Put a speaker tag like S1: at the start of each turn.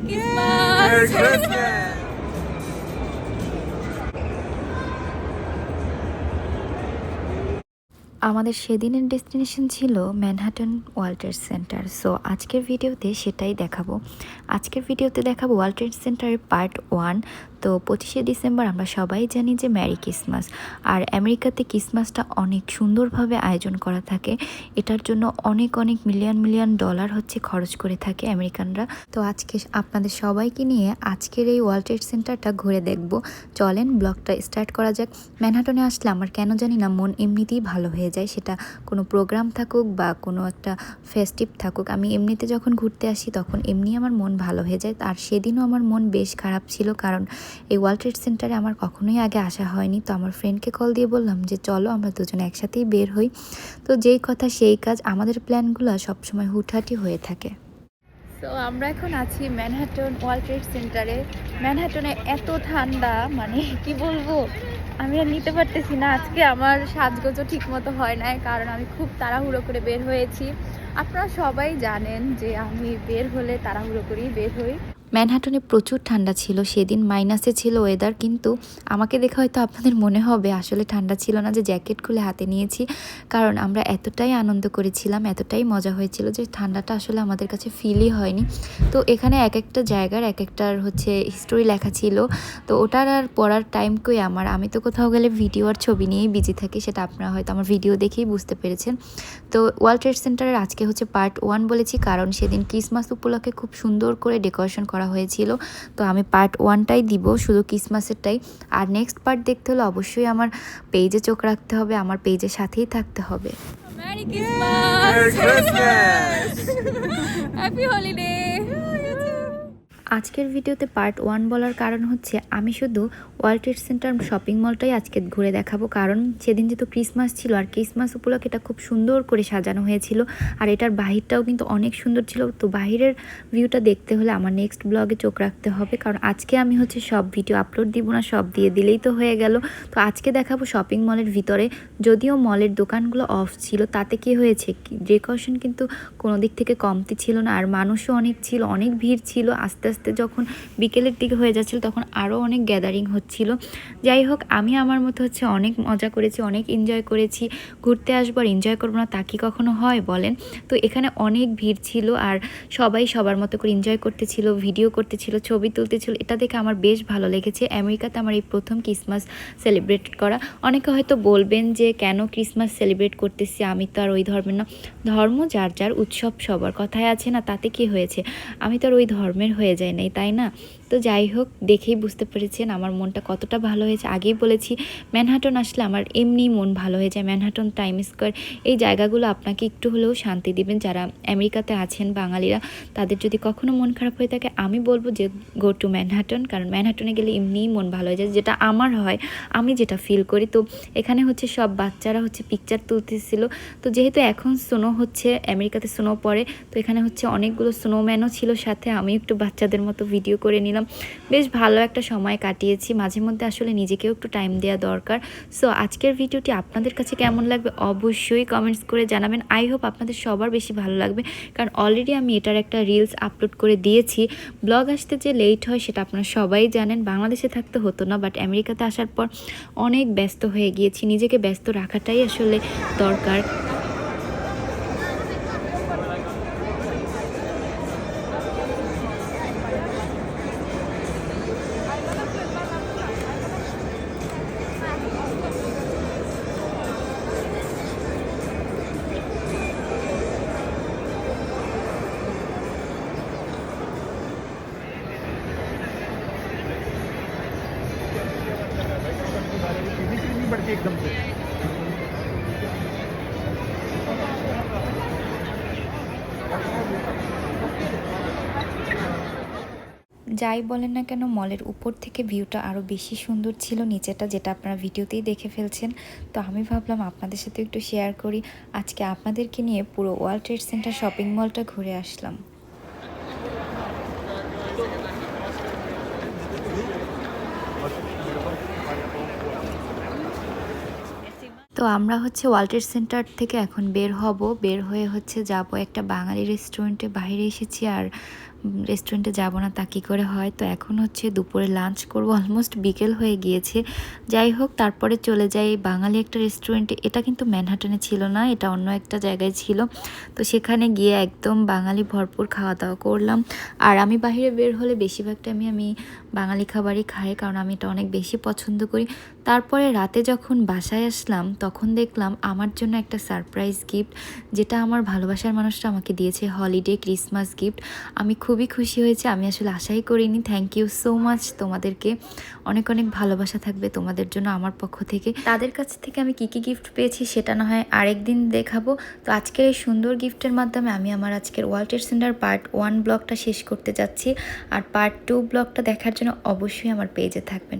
S1: Merry Christmas!
S2: Christmas!
S3: আমাদের সেদিনের destination ছিল Manhattan World Trade Center so আজকের ভিডিওতে সেটাই দেখাবো আজকের ভিডিওতে দেখাবো ওয়ার্ল্ড ট্রেড সেন্টারের পার্ট ওয়ান তো পঁচিশে ডিসেম্বর আমরা সবাই জানি যে ম্যারি ক্রিসমাস। আর আমেরিকাতে ক্রিসমাসটা অনেক সুন্দরভাবে আয়োজন করা থাকে। এটার জন্য অনেক অনেক মিলিয়ন মিলিয়ন ডলার হচ্ছে খরচ করে থাকে আমেরিকানরা। তো আজকে আপনাদের সবাইকে নিয়ে আজকের এই ওয়ার্ল্ড ট্রেড সেন্টারটা ঘুরে দেখব। চলেন ব্লগটা স্টার্ট করা যাক। ম্যানহাটনে আসলে আমার কেন জানি না, মন এমনিতেই ভালো হয়ে যায়। সেটা কোনো প্রোগ্রাম থাকুক বা কোনো একটা ফেস্টিভ থাকুক। আমি এমনিতে যখন ঘুরতে আসি তখন এমনি আমার মন ভালো হয়ে যায়। আর সেদিনও আমার মন বেশ খারাপ ছিল কারণ এই ওয়ার্ল্ড ট্রেড সেন্টারে আমার কখনোই আগে আসা হয়নি। তো আমার ফ্রেন্ডকে কল দিয়ে বললাম যে, চলো আমরা দুজনে একসাথেই বের হই। তো যেই কথা সেই কাজ আমাদের প্ল্যানগুলো সবসময় হুটহাটি হয়ে থাকে।
S1: তো আমরা এখন আছি ম্যানহাটন ওয়ার্ল্ড ট্রেড সেন্টারে ম্যানহাটনে এত ঠান্ডা মানে কি বলব? আমি আর নিতে পারতেছি না। আজকে আমার সাজগোজও ঠিক মতো হয় নাই, কারণ আমি খুব তাড়াহুড়ো করে বের হয়েছি। আপনারা সবাই জানেন যে আমি বের হলে তাড়াহুড়ো করেই বের হই।
S3: ম্যানহাটনে প্রচুর ঠান্ডা ছিল, সেদিন মাইনাসে ছিল ওয়েদার কিন্তু আমাকে দেখে হয়তো আপনাদের মনে হবে, আসলে ঠান্ডা ছিল না যে জ্যাকেট খুলে হাতে নিয়েছি, কারণ আমরা এতটাই আনন্দ করেছিলাম, এতটাই মজা হয়েছিল যে ঠান্ডাটা আসলে আমাদের কাছে ফিলই হয়নি। তো এখানে এক একটা জায়গার এক একটার হচ্ছে হিস্টোরি লেখা ছিল, তো ওটার আর পড়ার টাইম কই আমার? আমি তো কোথাও গেলে ভিডিও আর ছবি নিয়েই বিজি থাকি, সেটা আপনারা হয়তো আমার ভিডিও দেখেই বুঝতে পেরেছেন। তো ওয়ার্ল্ড ট্রেড সেন্টারের আজকে হচ্ছে পার্ট ওয়ান বলেছি, কারণ সেদিন ক্রিসমাস উপলক্ষে খুব সুন্দর করে ডেকোরেশন করা হয়েছিল তো আমি পার্ট ওয়ানটাই দিব শুধু ক্রিসমাসেরটাই আর নেক্সট পার্ট দেখতে হলে অবশ্যই আমার পেজে চোখ রাখতে হবে আমার পেজের সাথেই থাকতে হবে
S1: Merry Christmas!
S2: Merry
S1: Christmas! Happy holiday!
S3: আজকের ভিডিওতে পার্ট ওয়ান বলার কারণ হচ্ছে, আমি শুধু ওয়ার্ল্ড ট্রেড সেন্টার শপিং মলটাই আজকে ঘুরে দেখাবো। কারণ সেদিন যেহেতু ক্রিসমাস ছিল, আর ক্রিসমাস উপলক্ষে এটা খুব সুন্দর করে সাজানো হয়েছিল, আর এটার বাহিরটাও কিন্তু অনেক সুন্দর ছিল। তো বাহিরের ভিউটা দেখতে হলে আমার নেক্সট ব্লগে চোখ রাখতে হবে, কারণ আজকে আমি হচ্ছে সব ভিডিও আপলোড দিব না, সব দিয়ে দিলেই তো হয়ে গেল। তো আজকে দেখাবো শপিং মলের ভিতরে, যদিও মলের দোকানগুলো অফ ছিল, তাতে কি হয়েছে ডেকোরেশন কিন্তু কোনো দিক থেকে কমতি ছিল না, আর মানুষও অনেক ছিল, অনেক ভিড় ছিল, আস্তে আস্তে যখন বিকেলের দিকে হয়ে যাচ্ছিল তখন আরও অনেক গ্যাদারিং হচ্ছিল। যাই হোক, আমি আমার মতো হচ্ছে অনেক মজা করেছি, অনেক এনজয় করেছি। ঘুরতে আসব আর এনজয় করব না তা কি কখনো হয় বলেন? তো এখানে অনেক ভিড় ছিল আর সবাই সবার মতো করে এনজয় করতেছিল ভিডিও করতেছিল, ছবি তুলতেছিল। এটা দেখে আমার বেশ ভালো লেগেছে। আমেরিকাতে আমার এই প্রথম ক্রিসমাস সেলিব্রেট করা। অনেকে হয়তো বলবেন যে, কেন ক্রিসমাস সেলিব্রেট করতেছি? আমি তো আর ওই ধর্মের না। ধর্ম যার যার, উৎসব সবার। কথায় আছে না, তাতে কি হয়েছে? আমি তো আর ওই ধর্মের হয়ে যাই নাই তাই না? তো যাই হোক, দেখেই বুঝতে পেরেছেন আমার মনটা কতটা ভালো হয়েছে। আগেই বলেছি, ম্যানহাটন আসলে আমার এমনি মন ভালো হয়ে যায়। ম্যানহাটন, টাইম স্কোয়ার এই জায়গাগুলো আপনাকে একটু হলেও শান্তি দিবেন। যারা আমেরিকাতে আছেন, বাঙালিরা, তাদের যদি কখনো মন খারাপ হয়ে থাকে, আমি বলব যে গো টু ম্যানহাটন কারণ ম্যানহাটনে গেলে এমনিই মন ভালো হয়ে যায়। যেটা আমার হয়, আমি যেটা ফিল করি। তো এখানে হচ্ছে সব বাচ্চারা হচ্ছে পিকচার তুলতেছিল। তো যেহেতু এখন স্নো হচ্ছে, আমেরিকাতে স্নো পড়ে, তো এখানে হচ্ছে অনেকগুলো স্নোম্যানও ছিল সাথে। আমি একটু বাচ্চাদের মতো ভিডিও করে নিলাম। বেশ ভালো একটা সময় কাটিয়েছি। মাঝে মধ্যে আসলে নিজেকেও একটু টাইম দেওয়া দরকার। সো আজকের ভিডিওটি আপনাদের কাছে কেমন লাগবে অবশ্যই কমেন্টস করে জানাবেন। আই হোপ আপনাদের সবার বেশি ভালো লাগবে। কারণ অলরেডি আমি এটার একটা রিলস আপলোড করে দিয়েছি। ব্লগ আসতে যে লেট হয় সেটা আপনারা সবাই জানেন। বাংলাদেশে থাকতে হতো না বাট আমেরিকাতে আসার পর অনেক ব্যস্ত হয়ে গিয়েছি। নিজেকে ব্যস্ত রাখাটাই আসলে দরকার।
S2: बढ़ती एकदम से
S3: যাই বলেন না কেন মলের উপর থেকে ভিউটা আরও বেশি সুন্দর ছিল নিচেটা যেটা আপনারা ভিডিওতেই দেখে ফেলছেন তো আমি ভাবলাম আপনাদের সাথে একটু শেয়ার করি আজকে আপনাদেরকে নিয়ে পুরো ওয়ার্ল্ড ট্রেড সেন্টার শপিং মলটা ঘুরে আসলাম তো আমরা হচ্ছে ওয়ার্ল্ড সেন্টার থেকে এখন বের হব। বের হয়ে হচ্ছে যাব একটা বাঙালি রেস্টুরেন্টে। বাইরে এসেছি আর রেস্টুরেন্টে যাব না, তা কী করে হয়? তো এখন হচ্ছে দুপুরে লাঞ্চ করব অলমোস্ট বিকেল হয়ে গিয়েছে। যাই হোক, তারপরে চলে যাই বাঙালি একটা রেস্টুরেন্টে। এটা কিন্তু ম্যানহাটনে ছিল না, এটা অন্য একটা জায়গায় ছিল। তো সেখানে গিয়ে একদম বাঙালি ভরপুর খাওয়া দাওয়া করলাম। আর আমি বাইরে বের হলে বেশিরভাগ টাইমে আমি বাঙালি খাবারই খাই, কারণ আমি এটা অনেক বেশি পছন্দ করি। তারপরে রাতে যখন বাসায় আসলাম, তখন দেখলাম আমার জন্য একটা সারপ্রাইজ গিফট যেটা আমার ভালোবাসার মানুষটা আমাকে দিয়েছে হলিডে ক্রিসমাস গিফট আমি খুবই খুশি হয়েছে। আমি আসলে আশাই করিনি। থ্যাংক ইউ সো মাচ তোমাদেরকে অনেক অনেক ভালোবাসা থাকবে তোমাদের জন্য আমার পক্ষ থেকে। তাদের কাছ থেকে আমি কী কী গিফট পেয়েছি সেটা না হয় আরেক দিন দেখাবো। তো আজকের এই সুন্দর গিফটের মাধ্যমে আমি আমার আজকের ওয়ার্ল্ড সেন্টার পার্ট ওয়ান ব্লগটা শেষ করতে যাচ্ছি। আর পার্ট টু ব্লগটা দেখার জন্য অবশ্যই আমার পেজে থাকবেন।